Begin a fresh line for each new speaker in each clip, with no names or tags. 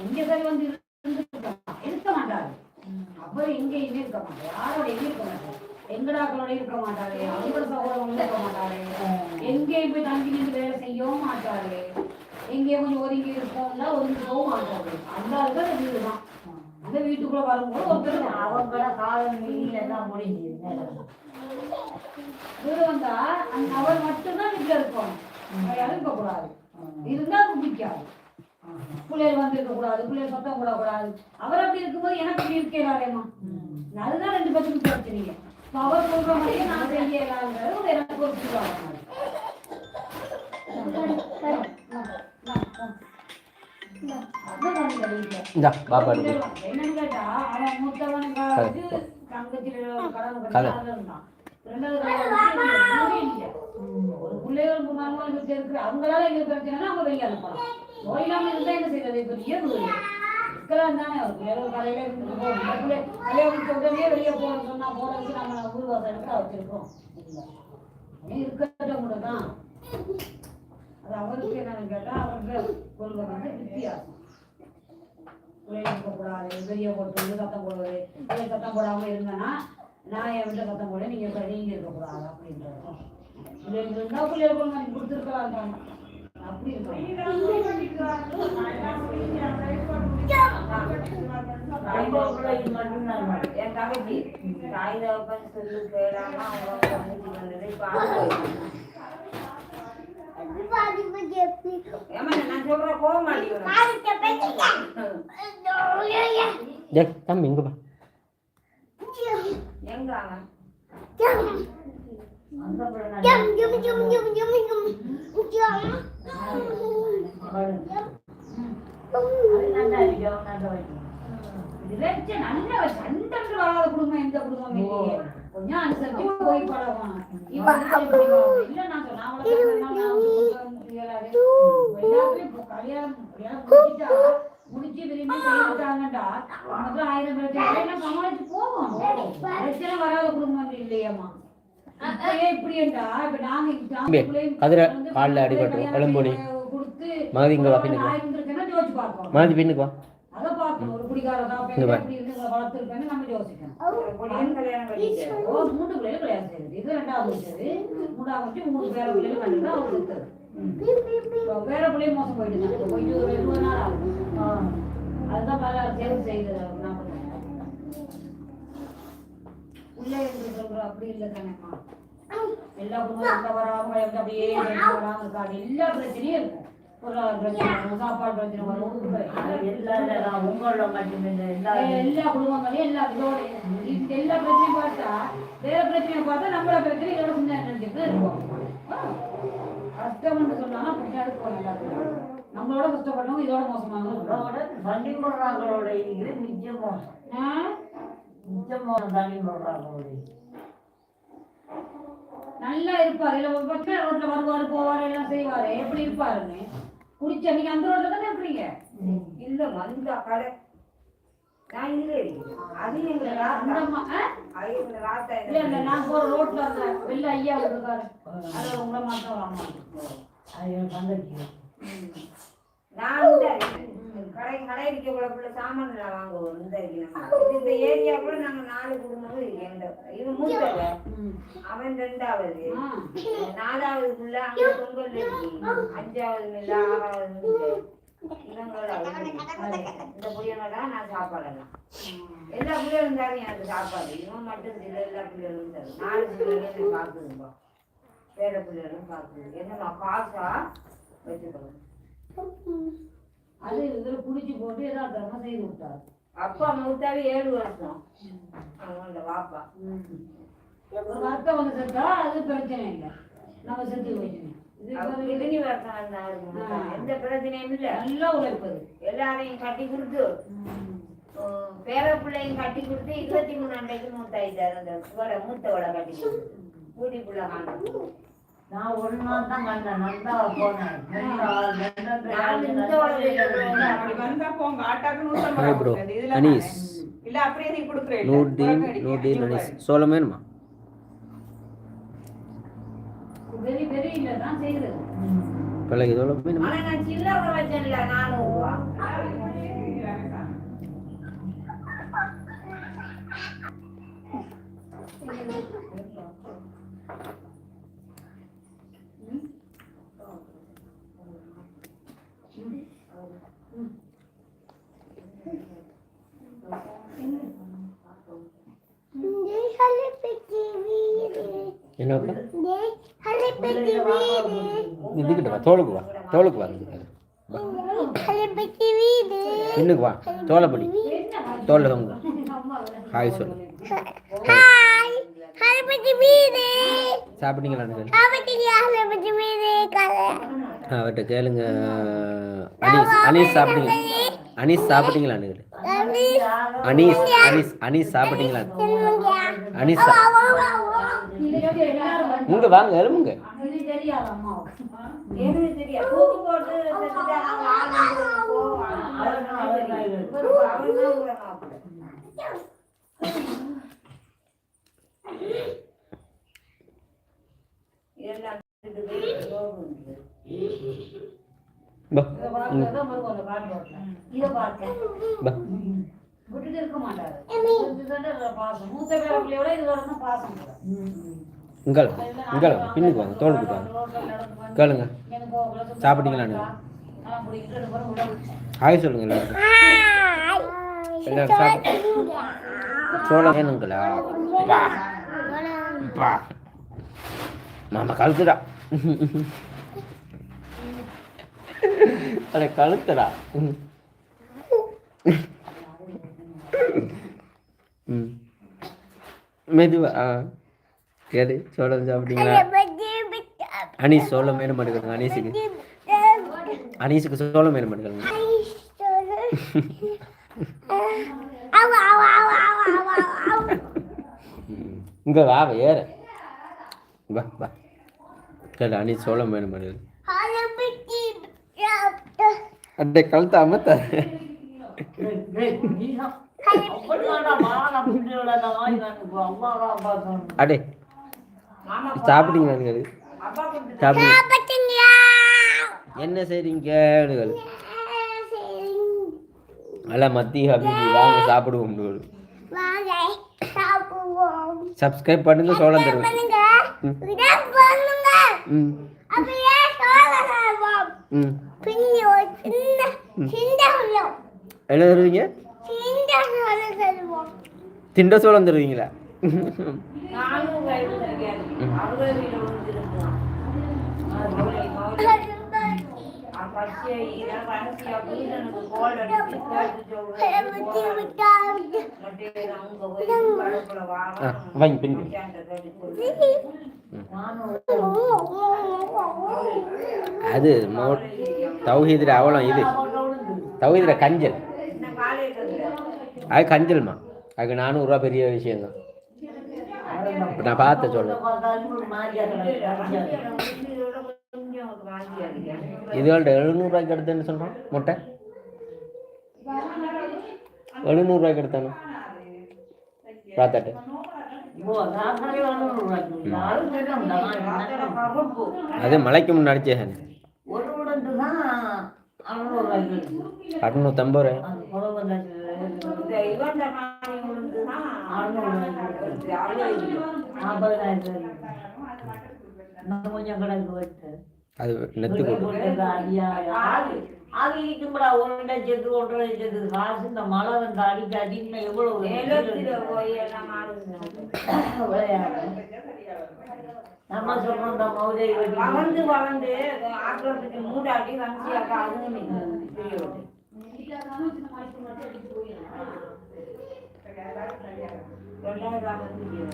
இங்க சரி வந்து. இருக்க மாட்டாரு. அவர் எங்கேயுமே இருக்க மாட்டாரு. யாரோடையுமே இருக்க மாட்டாரு? எங்கடாக்களோட இருக்க மாட்டாரு. அவங்களோட சகோதரங்களும் இருக்க மாட்டாரு. எங்கேயும் போய் தங்கி நின்று வேலை செய்யவும் மாட்டாரு. எங்கேயும் கொஞ்சம் ஒதுங்கி ஒதுங்கி போகவும் மாட்டாரு. அந்த இருக்கிற வீடுதான். அந்த வீட்டுக்குள்ள வரும்போது ஒருத்தர் தான்.
அவங்கள காலம் தான் முடிஞ்சு
வீடு வந்தா அந்த அவர் மட்டும்தான் வீட்டுல இருக்கணும் யாரும் இருக்கக்கூடாது இருந்தா பிடிக்காது பிள்ளைகள் வந்து இருக்கக்கூடாது பிள்ளைகள் சத்தம் போடக்கூடாது. அவர் அப்படி இருக்கும்போது எனக்கு இப்படி இருக்கேன் அதுதான் ரெண்டு பேருக்கும் பிரச்சனைங்க அவர் சொல்ற மாதிரியே நான் செய்யலாங்கிறது ஒரு எனக்கு ஒரு என்னன்னு கேட்டா அவன் மூத்தவனுக்காவது தங்கச்சியில கடன். ஒரு பிள்ளைகள் மருமகளுக்கு இருக்கு அவங்களால எங்களுக்கு பிரச்சனைனா அவங்க வெளியே அனுப்பலாம் நோய் இல்லாம இருந்தா என்ன செய்யறது இருக்கலாம் தானே இருந்து உடனே வெளியே போகணும்னு சொன்னா நம்ம ஊர் வச்சிருக்கோம். தான். அது அவருக்கு என்னன்னு கேட்டா அவருக்கு கொள்கை வந்து வித்தியாசம் பிள்ளைங்க வெளியே போட்டு சத்தம் போடுவது. பிள்ளை சத்தம் போடாம இருந்தேன்னா நான் என் கிட்ட சத்தம் போட நீங்க இப்ப நீங்க இருக்கக்கூடாது அப்படின்றது. பிள்ளைங்க இருந்தா பிள்ளைகளுக்கு ஒரு கொடுத்துருக்கலாம் தானே அப்படி
மட்டும்தான்
என் தங்கச்சி தாய் தகப்பன் சொல்லு கேளாம அவங்க தங்கச்சி வந்தது இப்ப அனுபவிக்கணும். ஏம்மா, நான் சொல்ற போக மாட்டேங்கிறேன்
டே தம்பி இங்க பா
எங்க அவன்
அந்த பிள்ளை அது நல்லா இருக்கு அவங்க நல்லா வைக்கணும்
இறைச்சி நல்ல சண்டை வராத குடும்பம் எந்த குடும்பம் இல்லையே கொஞ்சம் அனுசரிச்சு போய் பழகணும் இவன் எப்படி பழகணும்? இல்ல நான் சொன்னேன் அவளை கல்யாணம் நான் வந்து இயலாது. எல்லாத்தையும் இப்ப கல்யாணம் கல்யாணம் முடிச்சிட்டா முடிச்சு விரும்பி கைவிட்டாங்கடா நமக்கு ஆயிரம் பிரச்சனை எல்லாம் சமாளிச்சு போவோம் பிரச்சனை வராத குடும்பம் இல்லையம்மா
கதிரை கால்ல அடிபட்டு, எலும்புடி.
கொடுத்து
மகதி இங்க வா பின்னுக்கு வா.
மோசம் போயிட்டு இருபது நாள் ஆகும் அதுதான் பல தேர்வு செய்தது உள்ளே என்று சொல்ற அப்படி இல்லை தானேம்மா எல்லா குடும்பம் எந்த வராம அப்படியே இருக்காது. எல்லா பிரச்சனையும் இருக்கும். பொருளாதார பிரச்சனை சாப்பாடு பிரச்சனை வரும்
உங்களோட எல்லா
குடும்பங்களையும் எல்லா இதோட எல்லா பிரச்சனையும் பார்த்தா வேற பிரச்சனையை பார்த்தா நம்மள பிரச்சனை இதோட சின்ன ஆ. கஷ்டம்னு சொன்னாலும் பின்னாடி இருக்கும் எல்லாத்துக்கும். நம்மளோட கஷ்டப்பட்டவங்க இதோட மோசமாக
தண்ணி போடுறாங்களோட இருக்கிற நிஜம் மோசம்.
நல்லா இருப்பாரு. இல்ல ஒரு பக்கம் ரோட்ல வருவாரு போவாரு எல்லாம் செய்வாரு. எப்படி இருப்பாருன்னு? குடிச்ச நீங்க அந்த ரோட்ல தானே இருக்கிறீங்க
இல்ல வந்தா கடை. நான் இல்ல அது எங்க ராத்தா.
இல்ல இல்ல நான் போற ரோட்ல அந்த வெள்ள ஐயா இருக்காரு அது உங்களை மாத்தம் அம்மா
நான் கடை கடை இருக்கக்குள்ள சாமான் வாங்குவோம். இந்த இந்த ஏரியாக்குள்ள நாங்க நாலு எங்க இது மூத்தவ. அவன் ரெண்டாவது. நாலாவது புள்ள அங்க பொங்கல் அஞ்சாவது மில்ல ஆறாவது இவங்களோட இந்த புள்ளைங்களெல்லாம் நான் சாப்பாடெல்லாம். எல்லா பிள்ளைகளும் தானே எனக்கு சாப்பாடு. இவன் மட்டும் இல்லை எல்லா பிள்ளைகளும் தரும் நாலு பிள்ளைகளும் பார்க்குதுப்பா வேற பிள்ளைகளும் பார்க்குது என்னம்மா காசா வச்சுக்கணும்
அது இதுல குடிச்சு போட்டு ஏதாவது தர்ம செய்து விட்டாரு
அப்பா மூத்தாவே ஏழு வருஷம். அவங்களோட வாப்பா
ஒரு வார்த்தை வந்து செத்தா அது பிரச்சனை இல்லை. நம்ம செத்து
இருந்தாரு எந்த பிரச்சனையும் இல்லை.
நல்லா உழைப்பது
எல்லாரையும் கட்டி கொடுத்து. பேர பிள்ளையும் கட்டி கொடுத்து இருபத்தி மூணு அண்டைக்கு மூத்தாயிட்டாரு. அந்த மூத்தவளை கட்டி கூட்டி புள்ள காணும்
நான் ஒரு நாள் தான் நல்லா போனேன்
Hi bro.
ஐம்பது இதுல
அனீஸ்.
இல்ல அப்படியே நீ கொடுக்குறேன்
நூர்தீன் நூர்தீன் அனீஸ் சோளம் வேணுமா
வெறி வெறி இல்லை தான் செய்கிறது
பிள்ளைக்கு இதோட வேணுமா
ஆனா நான் சில்லறை வச்சேன்ல நானூறு ரூபா
என்னப்பா இதுக்கிட்ட வா தோளுக்கு வா தோளுக்கு வா இன்னுக்கு வா தோலைப்படி தோல்ல தொங்க. ஹாய் சொல்லு. சாப்பிட்டீங்களா அவர்கிட்ட கேளுங்க. அனீஸ் அனீஸ் சாப்பிட்டீங்க அனீஸ் சாப்பிட்டீங்களான்னு நீங்கள் அனீஸ் அனீஸ் அனீஸ் சாப்பிட்டீங்களா? அனீஸ் சா- இங்க வாங்க எலும்புங்க
இது விட்டுட்டு இருக்க மாட்டாரு. இதுதானே பாசம். மூத்த பேர பிள்ளையோட இது வரணும் பாசம் கூட.
இங்கே இங்கே பின்னுக்கு வாங்க தோளுக்கு வாங்க. கேளுங்க. சாப்பிட்டீங்களான்னு. ஹாய் சொல்லுங்க எல்லாருக்கும் எல்லாரும் சாப்பிட்டு சோளம் வேணுங்களா வா வா மாமா கழுத்துடா. அட கழுத்துடா. ம். மெதுவா ஆ. கேளு சோளம் சாப்பிட்டீங்களா? அனீஸ் சோளம் வேணும் மாட்டேங்கிறாங்க அனீஸுக்கு அனீஸுக்கு சோளம் வேணும் மாட்டேங்கிறாங்க இங்கே வா ஏற. வா வா. கேளு அனீஸ் சோளம் வேணும் மாட்டேங்குது அட்டை கழுத்த அமத்த அடே
மாமா
சாப்பிட்டீங்களான்னு
அப்பா கொடுத்து
சாப்பிடுங்க என்ன செய்றீங்க அல்ல மத்தி ஹபிபி வாங்க சாப்பிடுவோம் சப்ஸ்கிரைப் பண்ணுங்க சோளம் தருவேன் ம். ம். என்ன தருவீங்க திண்ட சோளம் தருவீங்களா?
பச்சை
ஆ
வாங்க
பின் அது மோ தௌஹீதில் அவலம் இது. தௌஹீதில் கஞ்சல். அது கஞ்சல்மா. அதுக்கு நானூறுரூவா பெரிய விஷயம்தான். இப்போ நான் பார்த்த சொல்றேன்.
இதோட வாங்கி அடிக்கிறேன்
இதுகள்ட்ட எழுநூறுவாய்க்கு சொல்கிறோம் முட்டை? எழுநூறுவாய்க்கு எடுத்தானோ? பார்த்தாட்டு அது மலைக்கு முன்னாடி அறுநூத்தம்பது ரூபாய்.
அது
நெத்து போட்டு.
ஆகி இருக்கும்டா ஒரு லட்சத்து ஒன்றரை லட்சத்துக்கு காசு இந்த மழை வந்து அடிக்க அடிக்க எவ்வளவு நம்ம சொல்றோம் இந்த மௌதை
வளர்ந்து வளர்ந்து ஆக்கிரமிச்சு மூடாட்டி வஞ்சியாக்கா அதுவும்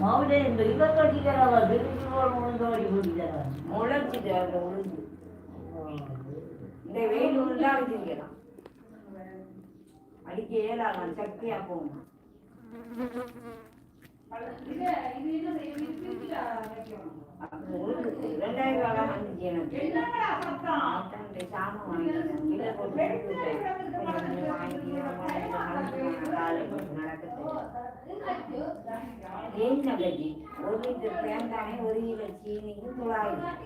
மௌதை இந்த கட்டிக்கிறாவா
முளைச்சிட்டு உளுந்து இந்த வெயில் உளுந்தா அடிச்சிருக்கலாம் அடிக்க இயலாதான் சக்தியா போகணும்.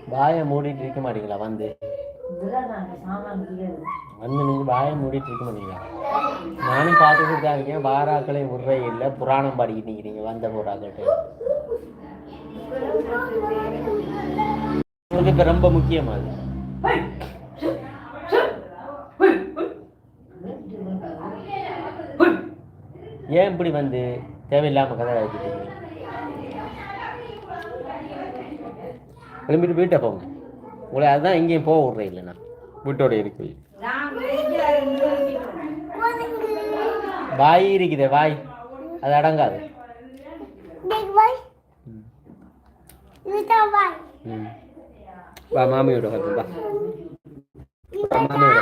வாயை மூடிட்டு இருக்க மாட்டீங்களா? வந்து. வந்து நீங்கள் வாயை மூடிட்டு இருக்க மாட்டீங்க நானும் பார்த்துட்டு தான் இருக்கேன். வாராக்களை விடுறே இல்லை புராணம் பாடிக்கிட்டு நிற்கிறீங்க வந்த போராக்கிட்ட உங்களுக்கு இப்போ ரொம்ப முக்கியம் அது. ஏன் இப்படி வந்து தேவையில்லாமல் கதை அழைச்சிட்டு இருக்கீங்க? கிளம்பிட்டு போயிட்டே போங்க. உங்களை அதுதான் எங்கேயும் போக விட்றேன் இல்லை நான் வீட்டோட இருக்கு. வாய் இருக்குதே வாய். அது அடங்காது. ம். வா மாமியோட வா. மாமியோட